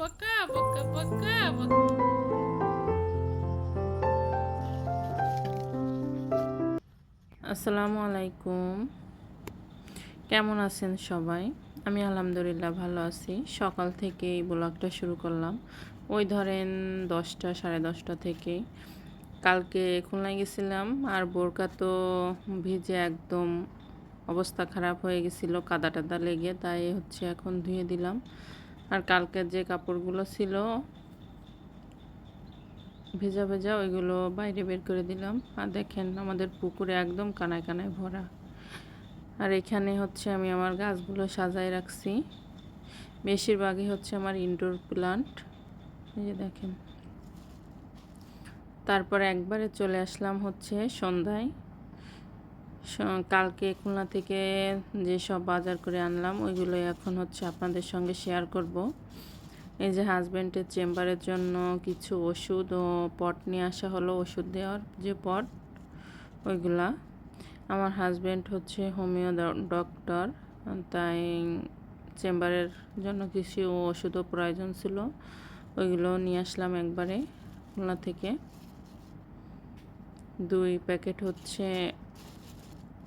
বকা বকা বকা আসসালামু আলাইকুম। কেমন আছেন সবাই? আমি আলহামদুলিল্লাহ ভালো আছি। সকাল থেকে এই ব্লগটা শুরু করলাম। ওই ধরেন দশটা, সাড়ে দশটা থেকে। কালকে খুলনায় গেছিলাম, আর বোরকা তো ভিজে একদম অবস্থা খারাপ হয়ে গেছিল কাদা টাদা লেগে, তাই হচ্ছে এখন ধুয়ে দিলাম। আর কালকের যে কাপড়গুলো ছিল, ভেজা ভেজা ওইগুলো বাইরে বের করে দিলাম। আর দেখেন আমাদের পুকুরে একদম কানায় কানায় ভরা। আর এখানে হচ্ছে আমি আমার গাছগুলো সাজায় রাখছি। বেশিরভাগই হচ্ছে আমার ইনডোর প্লান্ট এই যে দেখেন। তারপরে একবারে চলে আসলাম হচ্ছে সন্ধ্যায়। কালকে খুলনা থেকে যেসব বাজার করে আনলাম ওইগুলো এখন হচ্ছে আপনাদের সঙ্গে শেয়ার করব। এই যে হাজব্যান্ডের চেম্বারের জন্য কিছু ওষুধ ও পট নিয়ে আসা হলো, ওষুধ দেওয়ার যে পট, ওইগুলা। আমার হাজব্যান্ড হচ্ছে হোমিও ডক্টর তাই চেম্বারের জন্য কিছু ওষুধও প্রয়োজন ছিল, ওইগুলো নিয়ে আসলাম একবারে খুলনা থেকে। দুই প্যাকেট হচ্ছে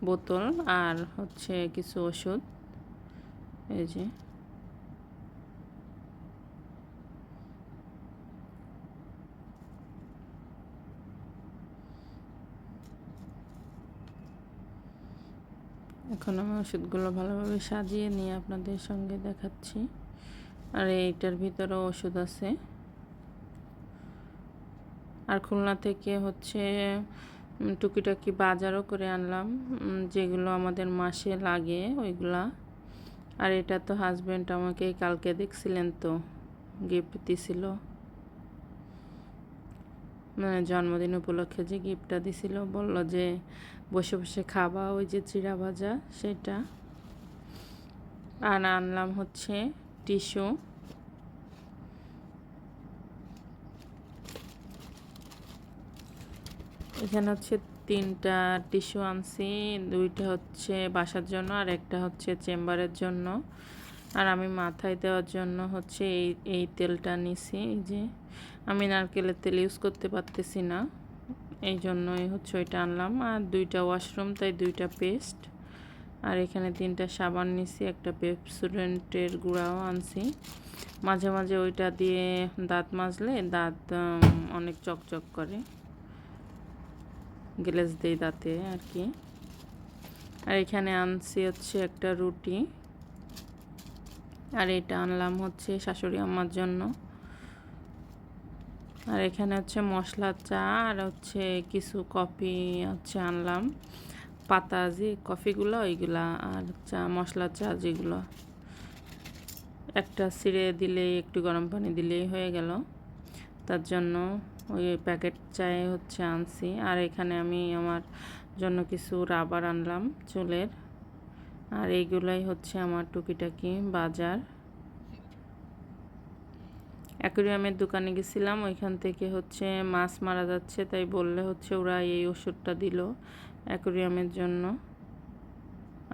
বোতল আর হচ্ছে কিছু ওষুধ। এই যে। এখন আমি ওষুধগুলো ভালোভাবে সাজিয়ে নিয়ে আপনাদের সঙ্গে দেখাচ্ছি। আর এইটার ভিতরেও ওষুধ আছে। আর খুলনা থেকে হচ্ছে টুকিটাকি বাজারও করে আনলাম যেগুলো আমাদের মাসে লাগে ওইগুলা। আর এটা তো হাজব্যান্ড আমাকে কালকে দেখছিলেন তো গিফট দিছিল। মানে জন্মদিন উপলক্ষে যে গিফটটা দিছিল, বলল যে বসে বসে খাবা ওই যে চিড়া ভাজা, সেটা। আর আনলাম হচ্ছে টিস্যু। এখানে হচ্ছে তিনটা টিস্যু আনছি, দুইটা হচ্ছে বাসার জন্য আর একটা হচ্ছে চেম্বারের জন্য। আর আমি মাথায় দেওয়ার জন্য হচ্ছে এই এই তেলটা নিছি, এই যে আমি নারকেলের তেল ইউজ করতে পারতেছি না, এই জন্যই হচ্ছে ওইটা আনলাম। আর দুইটা ওয়াশরুম, তাই দুইটা পেস্ট। আর এখানে তিনটা সাবান নিছি, একটা পেপসুডেন্টের গুঁড়াও আনছি। মাঝে মাঝে ওইটা দিয়ে দাঁত মাজলে দাঁত অনেক চকচক করে। গ্লেজ দেই দাঁতে আর কি। আর এখানে আনছি হচ্ছে একটা রুটি। আর এটা আনলাম হচ্ছে শাশুড়ি আমার জন্য। আর এখানে হচ্ছে মশলা চা আর হচ্ছে কিছু কফি হচ্ছে আনলাম। পাতা যে কফিগুলো ওইগুলা আর চা মশলা চা যেগুলো। একটা সিঁড়ে দিলেই, একটু গরম পানি দিলেই হয়ে গেল। তার জন্য ওই প্যাকেট চায়ে হচ্ছে আনছি। আর এখানে আমি আমার জন্য কিছু রাবার আনলাম চুলের। আর এইগুলাই হচ্ছে আমার টুকিটাকি বাজার। অ্যাকোরিয়ামের দোকানে গেছিলাম, ওইখান থেকে হচ্ছে মাছ মারা যাচ্ছে, তাই বললে হচ্ছে ওরা এই ওষুধটা দিল অ্যাকোরিয়ামের জন্য।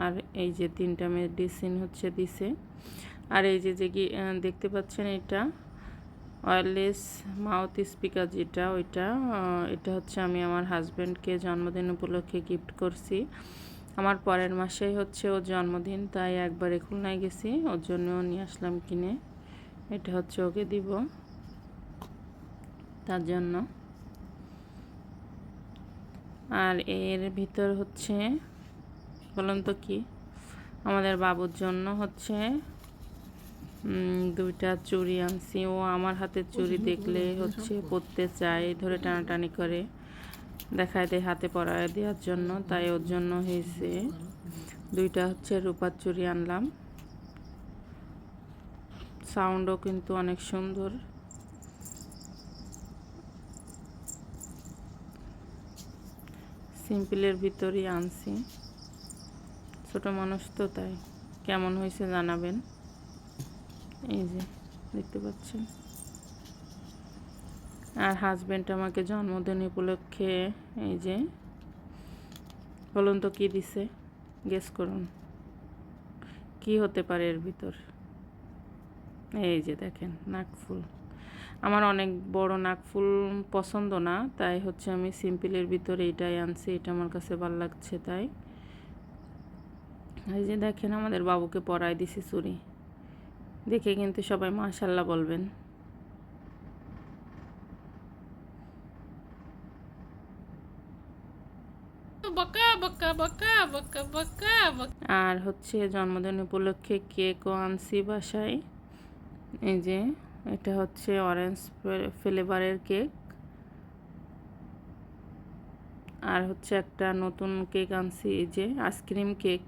আর এই যে তিনটা মেডিসিন হচ্ছে দিছে। আর এই যে যে দেখতে পাচ্ছেন এটা? ওয়্যারলেস মাউথ স্পিকার যেটা, ওইটা এটা হচ্ছে আমি আমার হাজব্যান্ডকে জন্মদিন উপলক্ষে গিফট করছি। আমার পরের মাসেই হচ্ছে ওর জন্মদিন, তাই একবারে খুলনায় গেছি, ওর জন্যও নিয়ে আসলাম কিনে। এটা হচ্ছে ওকে দিব, তার জন্য। আর এর ভিতর হচ্ছে, বলুন তো কি? আমাদের বাবুর জন্য হচ্ছে দুইটা চুড়ি আনছি। ও আমার হাতের চুড়ি দেখলে হচ্ছে পরতে চায় ধরে টানাটানি করে। দেখায় দেয় হাতে পরায় দেওয়ার জন্য তাই ওর জন্য হয়েছে। দুইটা হচ্ছে রূপার চুড়ি আনলাম। সাউন্ডও কিন্তু অনেক সুন্দর। সিম্পলের ভিতরেই আনছি। ছোট মানুষ তো তাই। কেমন হয়েছে জানাবেন। এই যে, দেখতে পাচ্ছেন। আর হাজব্যান্ড আমাকে জন্মদিন উপলক্ষে, এই যে, বলুন তো কী দিছে? গেস করুন। কি হতে পারে এর ভিতর? এই যে দেখেন নাকফুল আমার অনেক বড় নাকফুল পছন্দ না, তাই হচ্ছে আমি সিম্পলের ভিতরে এটাই আনছি, এটা আমার কাছে ভালো লাগছে তাই। এই যে দেখেন, আমাদের বাবুকে পরাই দিছি চুরি দেখে কিন্তু সবাই মাশাল্লাহ বলবেন। আর হচ্ছে জন্মদিন উপলক্ষে কেকও আনছি বাসায়। এই যে এটা হচ্ছে অরেঞ্জ ফ্লেভারের কেক। আর হচ্ছে একটা নতুন কেক আনছি এই যে আইসক্রিম কেক।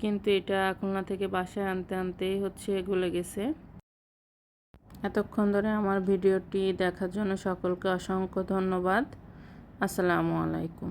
কিন্তু এটা খুলনা থেকে বাসায় আনতে আনতেই হচ্ছে গলে গেছে। এতক্ষণ ধরে আমার ভিডিওটি দেখার জন্য সকলকে অসংখ্য ধন্যবাদ। আসসালামু আলাইকুম।